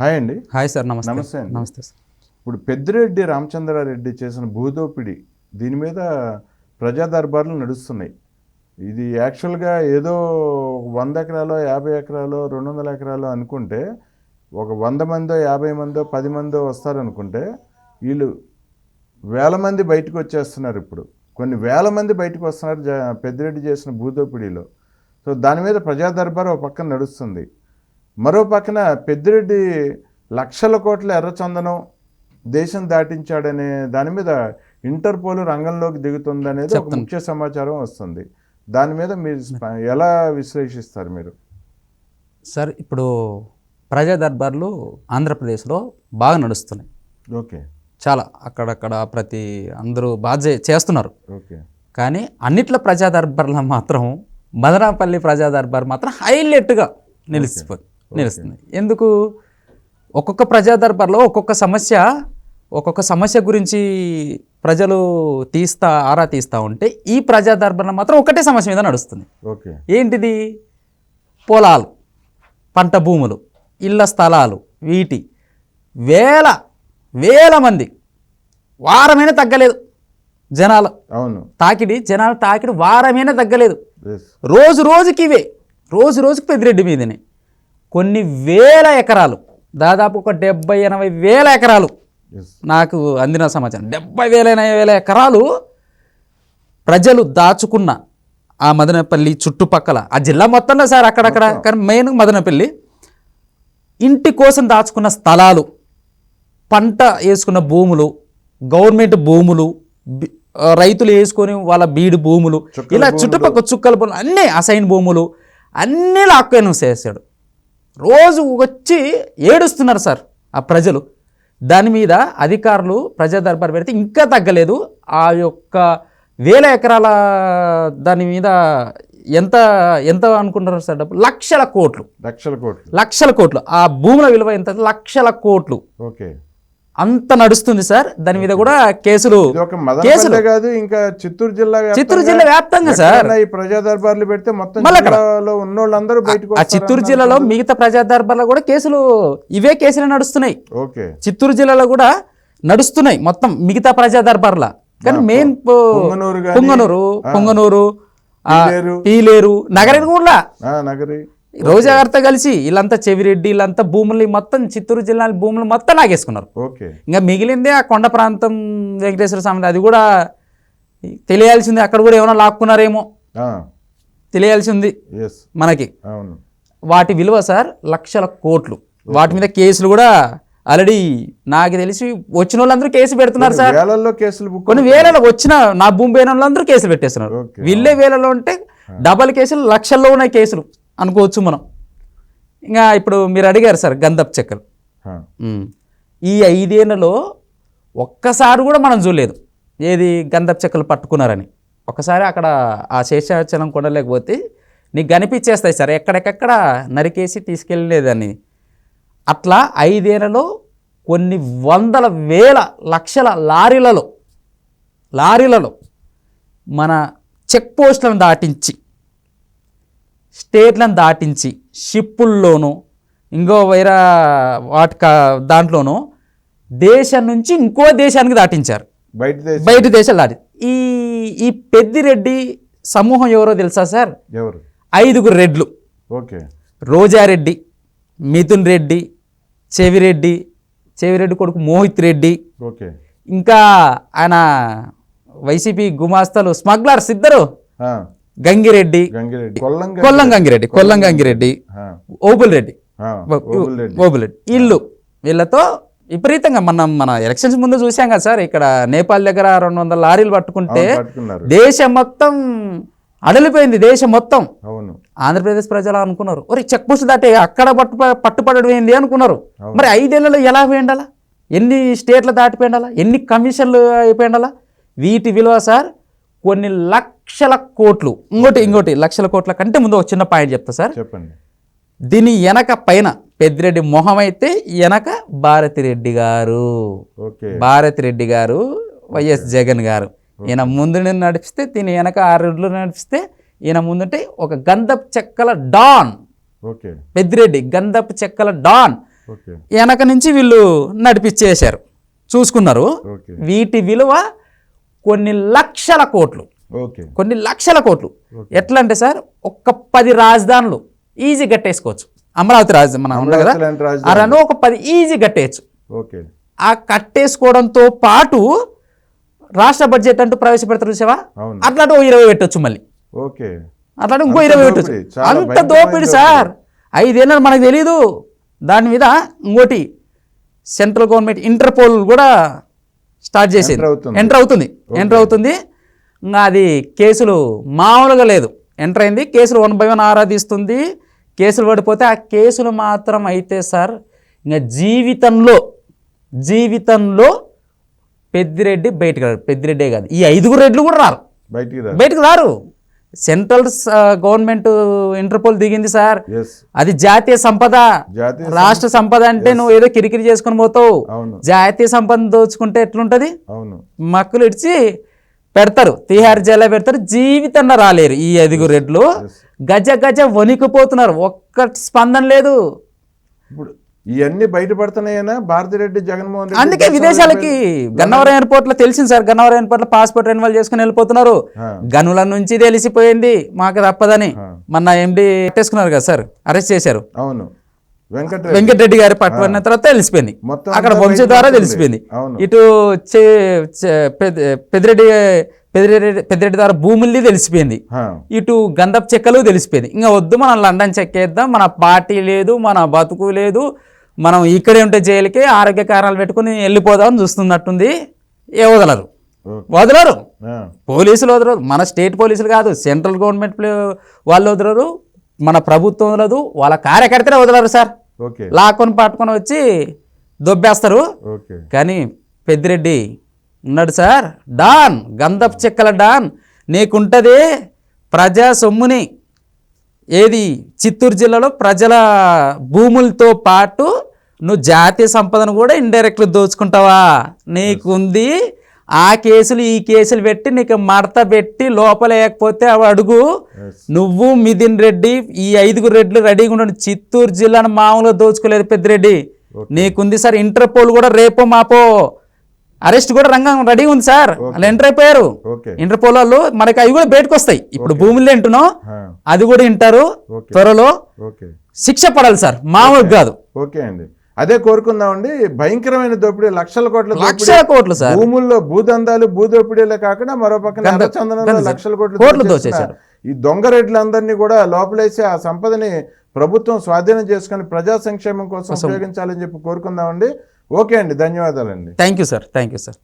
Hi అండి. Hi sir నమస్తే. నమస్తే అండి. నమస్తే సార్. ఇప్పుడు పెద్దిరెడ్డి రామచంద్రారెడ్డి చేసిన భూదోపిడి దీని మీద ప్రజా దర్బార్లు నడుస్తున్నాయి. ఇది యాక్చువల్గా ఏదో వంద ఎకరాలో యాభై ఎకరాలో రెండు వందల ఎకరాలో అనుకుంటే ఒక వంద మందో యాభై మందో పది మందో వస్తారనుకుంటే వీళ్ళు వేల మంది బయటకు వచ్చేస్తున్నారు ఇప్పుడు. కొన్ని వేల మంది బయటకు వస్తున్నారు జ పెద్దిరెడ్డి చేసిన భూదోపిడిలో. సో దాని మీద ప్రజా దర్బార్ ఒక పక్కన నడుస్తుంది. మరో పక్కన పెద్దిరెడ్డి లక్షల కోట్ల ఎర్రచందనం దేశం దాటించాడనే దాని మీద ఇంటర్పోల్ రంగంలోకి దిగుతుందనేది ఒక. ముఖ్య సమాచారం వస్తుంది. దాని మీద మీరు ఎలా విశ్లేషిస్తారు మీరు? సార్ ఇప్పుడు ప్రజా దర్బార్లు ఆంధ్రప్రదేశ్లో బాగా నడుస్తున్నాయి. ఓకే. చాలా అక్కడక్కడ ప్రతి అందరూ బాగా చేస్తున్నారు. ఓకే. కానీ అన్నిట్ల ప్రజా దర్బార్లో మాత్రం మదనాపల్లి ప్రజా దర్బార్ మాత్రం హైలైట్గా నిలిచిపో నిలుస్తుంది ఎందుకు? ఒక్కొక్క ప్రజా దర్బార్లో ఒక్కొక్క సమస్య ఒక్కొక్క సమస్య గురించి ప్రజలు తీస్తా ఆరా తీస్తూ ఉంటే ఈ ప్రజా దర్బార్లో మాత్రం ఒకటే సమస్య మీద నడుస్తుంది. ఓకే. ఏంటిది? పొలాలు పంట భూములు ఇళ్ళ స్థలాలు వీటి వేల వేల మంది వారమైనా తగ్గలేదు జనాలు. అవును. తాకిడి జనాలు తాకిడి వారమైనా తగ్గలేదు. రోజు రోజుకి ఇవే. రోజు రోజుకి పెద్దిరెడ్డి మీదనే. కొన్ని వేల ఎకరాలు దాదాపు ఒక డెబ్బై ఎనభై వేల ఎకరాలు నాకు అందిన సమాచారం. డెబ్బై వేల ఎనభై వేల ఎకరాలు ప్రజలు దాచుకున్న ఆ మదనపల్లి చుట్టుపక్కల ఆ జిల్లా మొత్తంలో సార్ అక్కడక్కడ కానీ మెయిన్ మదనపల్లి ఇంటి కోసం దాచుకున్న స్థలాలు పంట వేసుకున్న భూములు గవర్నమెంట్ భూములు రైతులు వేసుకొని వాళ్ళ బీడు భూములు ఇలా. చుట్టుపక్కల చుక్కల భూములు అన్నీ అసైన్ భూములు అన్నీ లాక్కొని చేశాడు రోజు వచ్చి ఏడుస్తున్నారు సార్ ఆ ప్రజలు. దాని మీద అధికారులు ప్రజా దర్బార్ పెడితే ఇంకా తగ్గలేదు. ఆ యొక్క వేల ఎకరాల దాని మీద ఎంత ఎంత అనుకుంటున్నారు సార్ డబ్బు లక్షల కోట్లు. లక్షల కోట్లు. లక్షల కోట్లు. ఆ భూముల విలువ ఎంత? లక్షల కోట్లు. ఓకే. అంత నడుస్తుంది సార్. దాని మీద కూడా కేసులు మదనపల్లె కాదు ఇంకా చిత్తూరు జిల్లా వ్యాప్తంగా చిత్తూరు జిల్లా వ్యాప్తంగా సార్. ఈ ప్రజా దర్బార్లు పెడితే మొత్తం ఉన్నోళ్ళందరూ బయటకు ఆ చిత్తూరు జిల్లాలో మిగతా ప్రజా దర్బార్లో కూడా కేసులు ఇవే కేసులు నడుస్తున్నాయి. ఓకే. చిత్తూరు జిల్లాలో కూడా నడుస్తున్నాయి మొత్తం మిగతా ప్రజా దర్బార్ల కానీ మెయిన్ పొంగనూరు గాని, పొంగనూరు పొంగనూరు పీలేరు. నగరం కూడా. నగరి. రోజా గారితో కలిసి వీళ్ళంతా చెవిరెడ్డి వీళ్ళంతా భూములు మొత్తం చిత్తూరు జిల్లా భూములు మొత్తం లాగేసుకున్నారు. ఓకే. ఇంకా మిగిలిందే ఆ కొండ ప్రాంతం వెంకటేశ్వర స్వామి అది కూడా తెలియాల్సింది. అక్కడ కూడా ఏమైనా లాక్కున్నారేమో. తెలియాల్సి ఉంది మనకి. వాటి విలువ సార్ లక్షల కోట్లు. వాటి మీద కేసులు కూడా ఆల్రెడీ నాకు తెలిసి వచ్చిన వాళ్ళందరూ కేసు పెడుతున్నారు సార్. వేలల్లో కేసులు బుక్ కొన్ని వేలలో వచ్చిన నా భూమి పోయిన వాళ్ళందరూ కేసులు పెట్టేస్తున్నారు. వీళ్ళే వేలలో ఉంటే డబల్ కేసులు లక్షల్లో ఉన్నాయి కేసులు. అనుకోవచ్చు మనం. ఇంకా ఇప్పుడు మీరు అడిగారు సార్ గంధప్ చెక్కలు. ఈ ఐదేళ్ళలో ఒక్కసారి కూడా మనం చూడలేదు ఏది గంధపు చెక్కలు పట్టుకున్నారని. ఒకసారి అక్కడ ఆ శేషాచలం కొనలేకపోతే నీకు కనిపించేస్తాయి సార్ ఎక్కడికెక్కడ నరికేసి తీసుకెళ్ళలేదని. అట్లా ఐదేళ్ళలో కొన్ని వందల వేల లక్షల లారీలలో లారీలలో మన చెక్ పోస్టులను దాటించి స్టేట్లను దాటించి షిప్పుల్లోనూ ఇంకో వేరే వాటి దాంట్లోనూ దేశం నుంచి ఇంకో దేశానికి దాటించారు. బయట బయట దేశాలు దాటి ఈ ఈ పెద్దిరెడ్డి సమూహం ఎవరో తెలుసా సార్? ఎవరు? ఐదుగురు రెడ్లు. ఓకే. రోజారెడ్డి మిథున్ రెడ్డి చెవిరెడ్డి చెవిరెడ్డి కొడుకు మోహిత్ రెడ్డి. ఓకే. ఇంకా ఆయన వైసీపీ గుమాస్తాలు స్మగ్లర్స్ ఇద్దరు. గంగిరెడ్డి కొల్లం గంగి- కొల్లం గంగిరెడ్డి కొల్లం గంగిరెడ్డి ఓబుల్ రెడ్డి ఓబుల్ రెడ్డి వీళ్ళు వీళ్ళతో విపరీతంగా మనం మన ఎలక్షన్స్ ముందు చూసాం కదా సార్ ఇక్కడ నేపాల్ దగ్గర రెండు వందల లారీలు పట్టుకుంటే దేశం మొత్తం అడలిపోయింది దేశం మొత్తం. అవును. ఆంధ్రప్రదేశ్ ప్రజలు అనుకున్నారు. ఒరే చెక్ పోస్ట్ దాటే అక్కడ పట్టు పట్టుపడడం ఏంది అనుకున్నారు. మరి ఐదేళ్ళలో ఎలా పోయిండాలా? ఎన్ని స్టేట్లు దాటిపోయిండాలా? ఎన్ని కమిషన్లు అయిపోయిండాలా? వీటి విలువ సార్ కొన్ని లక్షల కోట్లు ఇంకోటి ఇంకోటి లక్షల కోట్ల కంటే ముందు ఒక చిన్న పాయింట్ చెప్తా సార్. చెప్పండి. దీని వెనక పైన పెద్దిరెడ్డి మొహం అయితే వెనక భారతిరెడ్డి గారు. భారతిరెడ్డి గారు వైఎస్ జగన్ గారు. ఈయన ముందు నుండి నడిపిస్తే దీని వెనక ఆరు రెడ్లు నడిపిస్తే ఈయన ముందుంటే ఒక గంధపు చెక్కల డాన్. పెద్దిరెడ్డి గంధపు చెక్కల డాన్. వెనక నుంచి వీళ్ళు నడిపించేశారు చూసుకున్నారు. వీటి విలువ కొన్ని లక్షల కోట్లు. కొన్ని లక్షల కోట్లు. ఎట్లా అంటే సార్ ఒక్క పది రాజధానులు ఈజీ కట్టేసుకోవచ్చు. అమరావతి రాజధాని మనం కదా? రెండు ఒక పది ఈజీ కట్టేయచ్చు. ఓకే. ఆ కట్టేసుకోవడంతో పాటు రాష్ట్ర బడ్జెట్ అంటూ ప్రవేశపెడతారు చూసావా? అట్లాంటి ఓ ఇరవై పెట్టొచ్చు మళ్ళీ. ఓకే. అట్లాంటి ఇంకో ఇరవై పెట్టొచ్చు. అంత దోపిడి సార్. ఐదేళ్ళని మనకు తెలియదు దాని మీద ఇంకోటి సెంట్రల్ గవర్నమెంట్ ఇంటర్పోల్ కూడా స్టార్ట్ చేసింది. ఎంటర్ అవుతుంది. ఎంటర్ అవుతుంది. అది కేసులు మామూలుగా లేదు. ఎంటర్ అయింది. కేసులు వన్ బై వన్ ఆరాధిస్తుంది. కేసులు పడిపోతే ఆ కేసులు మాత్రం అయితే సార్ ఇంకా జీవితంలో జీవితంలో పెద్దిరెడ్డి బయటకు రాడు. పెద్దిరెడ్డే కాదు. ఈ ఐదుగురు రెడ్లు కూడా రారు. బయటికి బయటకు రారు. సెంట్రల్ గవర్నమెంట్ ఇంటర్పోల్ దిగింది సార్. అది జాతీయ సంపద. రాష్ట్ర సంపద అంటే నువ్వు ఏదో కిరికిరి చేసుకుని పోతావు. జాతీయ సంపద దోచుకుంటే ఎట్లుంటది? అవును. మక్కులు ఇడిచి పెడతారు. తిహార్ జైల్లో పెడతారు. జీవితంలో రాలేరు ఈ ఐదుగురు రెడ్లు. గజ గజ వణికిపోతున్నారు. ఒక్క స్పందన లేదు. ఇప్పుడు ఇవన్నీ బయటపడుతున్నాయనా? భారతిరెడ్డి జగన్మోహన్ రెడ్డి అందుకే దేశంలో విదేశాలకి గన్నవరం ఎయిర్పోర్ట్లో తెలిసింది సార్. గన్నవరం ఎయిర్పోర్ట్లో పాస్పోర్ట్ రెన్యువల్ చేసుకుని వెళ్ళిపోతున్నారు. గనుల నుంచి తెలిసిపోయింది. మాకు తప్పదని. మొన్న ఎండి పెట్టేసుకున్నారు కదా సార్. అరెస్ట్ చేశారు. అవును. వెంకటరెడ్డి. గారి పట్టుబడిన తర్వాత తెలిసిపోయింది. అక్కడ వంశీ ద్వారా. తెలిసిపోయింది. ఇటు పెద్దిరెడ్డి పెద్దిరెడ్డి పెద్దిరెడ్డి ద్వారా భూముల్ని తెలిసిపోయింది. ఇటు గంధపు చెక్కలు తెలిసిపోయింది. ఇంకా వద్దు మనం లండన్ చెక్కేద్దాం మన పార్టీ లేదు మన బతుకు లేదు. మనం ఇక్కడే ఉంటే జైలుకి ఆరోగ్య కారణాలు పెట్టుకుని వెళ్ళిపోదామని చూస్తున్నట్టుంది. ఏ వదలరు. వదలరు. పోలీసులు వదలరు. మన స్టేట్ పోలీసులు కాదు సెంట్రల్ గవర్నమెంట్ వాళ్ళు వదలరు. మన ప్రభుత్వం వదలదు వాళ్ళ కార్యకర్తలే వదలరు సార్. లాక్కొని పట్టుకొని వచ్చి దొబ్బేస్తారు. కానీ పెద్దిరెడ్డి ఉన్నాడు సార్ డాన్ గంధపు చెక్కల డాన్ నీకుంటది ప్రజా సొమ్ముని. ఏది? చిత్తూరు జిల్లాలో ప్రజల భూములతో పాటు నువ్వు జాతీయ సంపదను కూడా ఇండైరెక్ట్గా దోచుకుంటావా? నీకుంది ఆ కేసులు ఈ కేసులు పెట్టి నీకు మడత పెట్టి లోపలేయకపోతే అవి అడుగు. నువ్వు మిథిన్ రెడ్డి ఈ ఐదుగురు రెడ్లు రెడీగా ఉండండి. చిత్తూరు జిల్లాను మామూలుగా దోచుకోలేదు పెద్దిరెడ్డి. నీకుంది సార్ ఇంటర్పోల్ కూడా రేపో మాపో అరెస్ట్ కూడా రంగం రెడీ ఉంది సార్. వాళ్ళు ఎంటర్ అయిపోయారు. ఇంటర్పోల్ వాళ్ళు మనకి అవి కూడా బయటకు వస్తాయి. ఇప్పుడు భూములు ఆ, అది కూడా వింటారు త్వరలో. శిక్ష పడాలి సార్. మామూలుగా కాదు. ఓకే అండి. అదే కోరుకుందామండి. భయంకరమైన దోపిడీ లక్షల కోట్ల లక్షల కోట్లు సార్. భూముల్లో భూదందాలు భూదోపిడీలే కాకుండా మరో పక్కన ఎర్రచందనంలో లక్షల కోట్లు కోట్లు దోచేసిన దోచేశారు. ఈ దొంగ రెడ్లందరినీ కూడా లోపలేసి ఆ సంపదని ప్రభుత్వం స్వాధీనం చేసుకొని ప్రజా సంక్షేమం కోసం ఉపయోగించాలని చెప్పి కోరుకుందామండి. ఓకే అండి. ధన్యవాదాలండి. Thank you sir. Thank you sir.